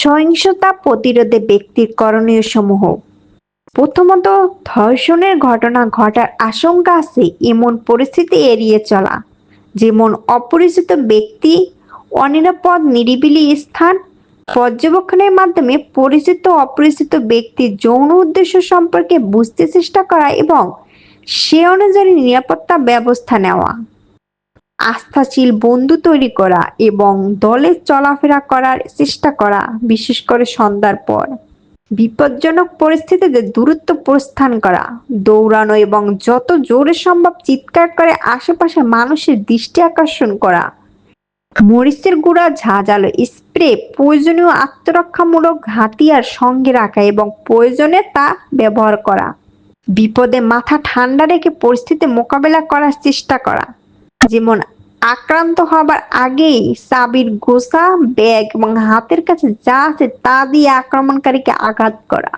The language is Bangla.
সহিংসতা প্রতিরোধে ব্যক্তির করণীয় সমূহ। প্রথমত, ধর্ষণের ঘটনা ঘটার আশঙ্কা আছে এমন পরিস্থিতি এড়িয়ে চলা, যেমন অপরিচিত ব্যক্তি, অনিরাপদ নিরিবিলি স্থান, পর্যবেক্ষণের মাধ্যমে পরিচিত অপরিচিত ব্যক্তির যৌন উদ্দেশ্য সম্পর্কে বুঝতে চেষ্টা করা এবং সে অনুযায়ী নিরাপত্তা ব্যবস্থা নেওয়া। আস্থাশীল বন্ধু তৈরি করা এবং দলে চলাফেরা করার চেষ্টা করা, বিশেষ করে সন্ধ্যার পর। বিপজ্জনক পরিস্থিতিতে দূরত্ব প্রস্থান করা, দৌড়ানো এবং যত জোরে সম্ভব চিৎকার করে আশেপাশে মানুষের দৃষ্টি আকর্ষণ করা। মরিচের গুঁড়া ঝাঁঝালো স্প্রে প্রয়োজনীয় আত্মরক্ষামূলক হাতিয়ার সঙ্গে রাখা এবং প্রয়োজনে তা ব্যবহার করা। বিপদে মাথা ঠান্ডা রেখে পরিস্থিতি মোকাবেলা করার চেষ্টা করা। যেমন আক্রান্ত হবার আগেই সাবির গোসা, ব্যাগ এবং হাতের কাছে যা আছে তা দিয়ে আক্রমণকারীকে আঘাত করা।